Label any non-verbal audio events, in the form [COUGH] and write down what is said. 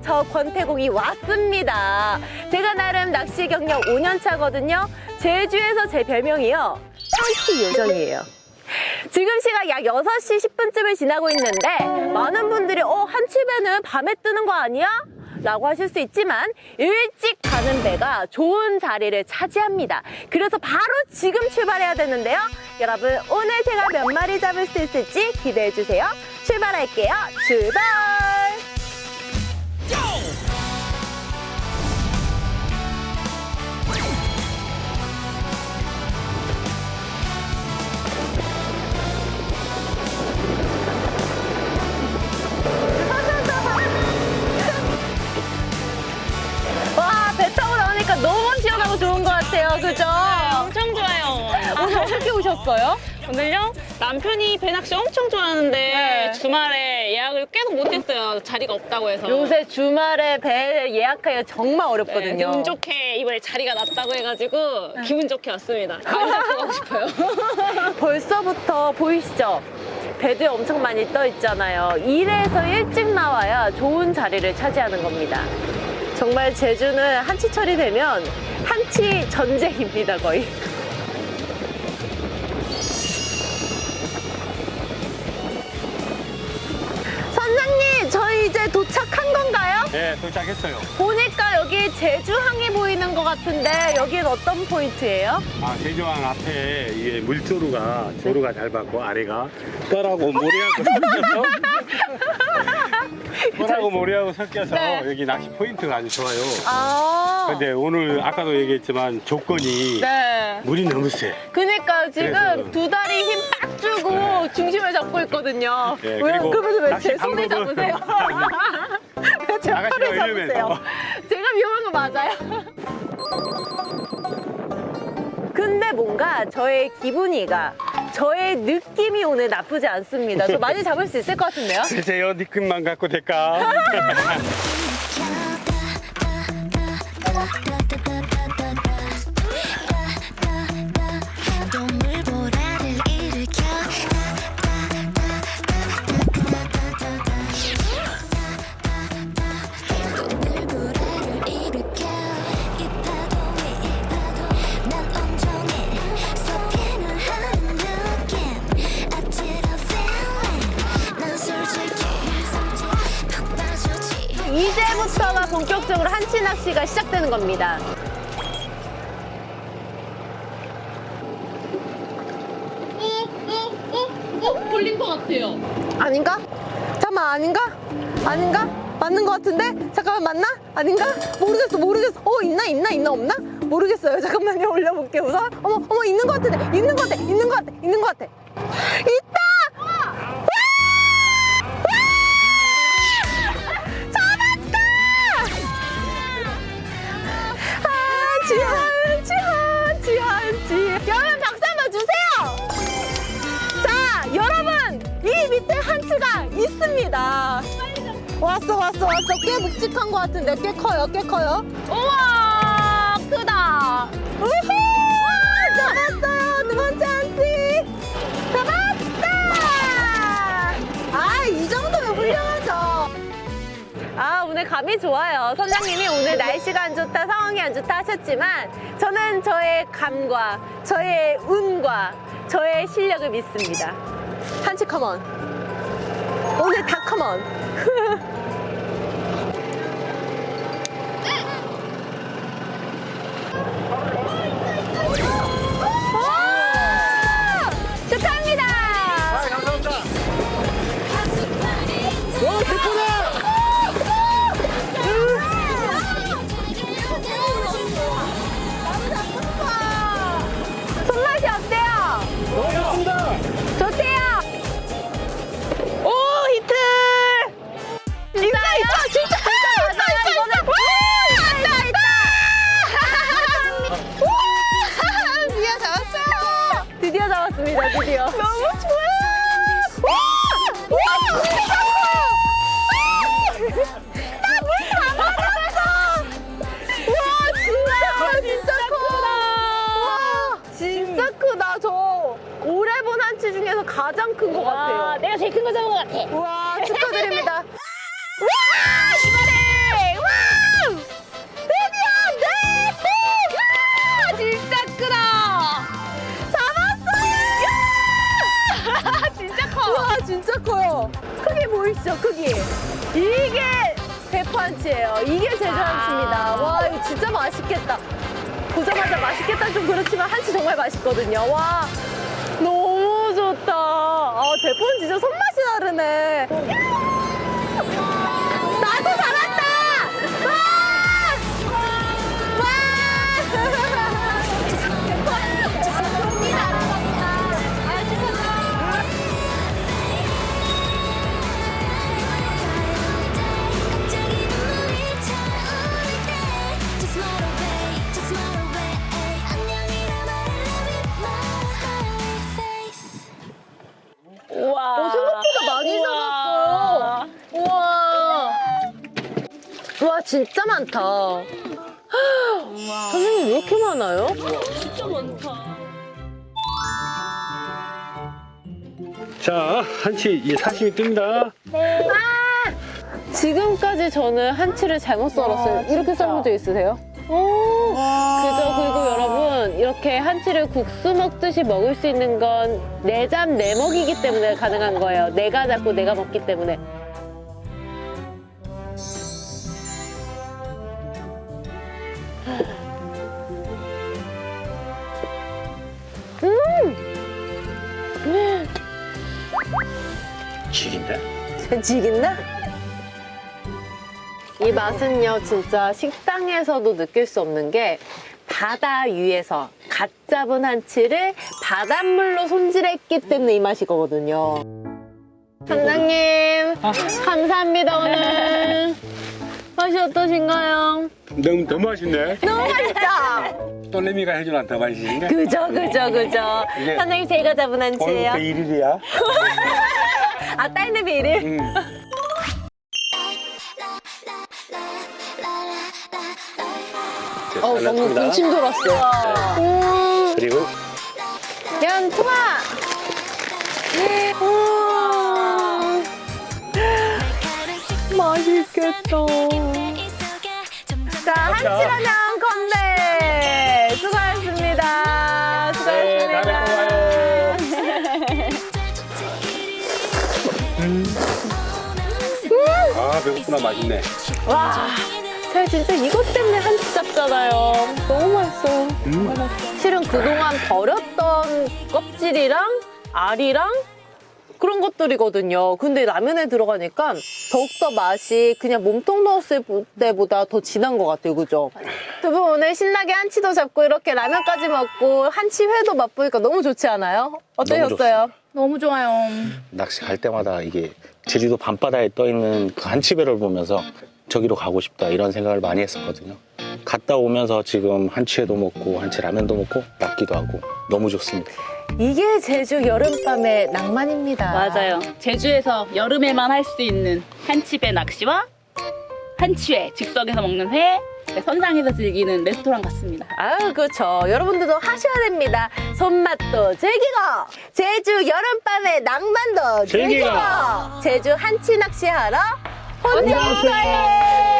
드디어 권태공이 왔습니다. 제가 나름 낚시 경력 5년 차거든요. 제주에서 제 별명이요. 상치 요정이에요. 지금 시각 약 6시 10분쯤을 지나고 있는데 많은 분들이 어 한치 배는 밤에 뜨는 거 아니야? 라고 하실 수 있지만 일찍 가는 배가 좋은 자리를 차지합니다. 그래서 바로 지금 출발해야 되는데요. 여러분 오늘 제가 몇 마리 잡을 수 있을지 기대해 주세요. 출발할게요. 출발! 오셨어요? 오늘요? 남편이 배낚시 엄청 좋아하는데 네. 주말에 예약을 계속 못했어요. 자리가 없다고 해서. 요새 주말에 배 예약하기가 정말 네, 어렵거든요. 기분 좋게 이번에 자리가 났다고 해가지고 기분 좋게 왔습니다. 많이 잡고 가고 싶어요. [LAUGHS] 벌써부터 보이시죠? 배들 엄청 많이 떠 있잖아요. 일에서 일찍 나와야 좋은 자리를 차지하는 겁니다. 정말 제주는 한치철이 되면 한치 전쟁입니다, 거의. 네, 도착했어요. 보니까 여기 제주항이 보이는 것 같은데 여기는 어떤 포인트예요? 아, 제주항 앞에 이게 물조루가 조루가 잘 받고 아래가 뻘하고 모래하고 [LAUGHS] 섞여서 [LAUGHS] 뻘하고 모래하고 섞여서 네. 여기 낚시 포인트가 아주 좋아요. 아, 근데 오늘 아까도 얘기했지만 조건이 네. 물이 너무 세. 그니까 지금 그래서- 두 다리 힘빡 주고 네. 중심을 잡고 있거든요. 네, 왜 그러면서 왜 제 손을 잡으세요? [LAUGHS] 아가씨가 팔을 잡으세요? 위험해서. 제가 위험한 거 맞아요? 근데 뭔가 저의 기분이가 저의 느낌이 오늘 나쁘지 않습니다. 저 많이 잡을 수 있을 것 같은데요? [LAUGHS] 글쎄요, 니끈만 갖고 될까? [LAUGHS] 본격적으로 한치 낚시가 시작되는 겁니다. 걸린 것 같아요. 아닌가? 잠깐만 아닌가? 아닌가? 맞는 것 같은데? 잠깐만 맞나? 아닌가? 모르겠어 모르겠어 어 있나 있나 있나 없나? 모르겠어요 잠깐만요 [LAUGHS] 올려볼게 우선 어머 어머 있는 것 같은데 있는 것 같아 있는 것 같아 있는 것 같아 있다! 있습니다. 왔어, 왔어, 왔어. 꽤 묵직한 것 같은데, 꽤 커요, 꽤 커요. 우와, 크다. 우후! 잡았어요, 두 번째 한치. 잡았다! 아, 이 정도면 훌륭하죠. 아, 오늘 감이 좋아요. 선장님이 오늘 날씨가 안 좋다, 상황이 안 좋다 하셨지만, 저는 저의 감과, 저의 운과, 저의 실력을 믿습니다. 한치 컴온. 오늘 다 컴온. 큰 것 같아요. 아, 내가 제일 큰 거 잡은 것 같아. 우와, 축하드립니다. [LAUGHS] 와! 이번에! 와! 드디어 내 띠! 와! 아, 진짜 크다! 잡았어요! [LAUGHS] 진짜 커! 우와, 진짜 커요. 크기 보이시죠, 크기? 이게 대판치예요. 이게 제조한치입니다. 아. 와, 이거 진짜 맛있겠다. 보자마자 맛있겠다 좀 그렇지만 한치 정말 맛있거든요. 와, 너무 좋다. 아, 대포는 진짜 손맛이 다르네. 나 와, 진짜 많다. 선생님, 왜 이렇게 많아요? 진짜 많다. 자, 한치 이 사심이 뜹니다. 지금까지 저는 한치를 잘못 썰었어요. 이렇게 썰은 적 있으세요? 오, 그죠. 그리고 여러분, 이렇게 한치를 국수 먹듯이 먹을 수 있는 건 내잡 내먹이기 때문에 가능한 거예요. 내가 잡고 내가 먹기 때문에. 죽인다. 지겠나? 이 맛은요, 진짜 식당에서도 느낄 수 없는 게 바다 위에서 갓 잡은 한치를 바닷물로 손질했기 때문에 이 맛이거든요. 선장님, 감사합니다, 오늘. 맛이 어떠신가요? 너무 너무 맛있네. 너무 맛있죠? 또래미가 해주는 더 맛있는데. 그죠, 그죠, 그죠. 이게 선장님, 제가 잡은 한치예요. 오늘부터 일일이야. 아, 딸내미 이름? 응. 어, 너무 군침 돌았어. 음. 그리고 연투아! 우와. 맛있겠다. 자, 한치라면 건배! 수고하셨습니다. 네, 다음에 또 와요. 아 배고프나 맛있네. 와, 제가 진짜 이것 때문에 한치 잡잖아요. 너무 맛있어요. 음. 실은 그동안 버렸던 껍질이랑 알이랑 그런 것들이거든요. 근데 라면에 들어가니까 더욱더 맛이 그냥 몸통 넣었을 때보다 더 진한 것 같아요. 그죠? 두 분 오늘 신나게 한치도 잡고 이렇게 라면까지 먹고 한치 회도 맛보니까 너무 좋지 않아요? 어떠셨어요? 너무 좋아요. 낚시 갈 때마다 이게 제주도 밤바다에 떠 있는 그 한치배를 보면서 저기로 가고 싶다 이런 생각을 많이 했었거든요. 갔다 오면서 지금 한치회도 먹고 한치 라면도 먹고 낚기도 하고 너무 좋습니다. 이게 제주 여름밤의 낭만입니다. 맞아요. 제주에서 여름에만 할 수 있는 한치배 낚시와 한치회, 즉석에서 먹는 회, 네, 선상에서 즐기는 레스토랑 같습니다. 아유, 그렇죠. 여러분들도 하셔야 됩니다. 손맛도 즐기고, 제주 여름밤의 낭만도 즐기고, 즐기고. 제주 한치 낚시하러 혼자 오세요.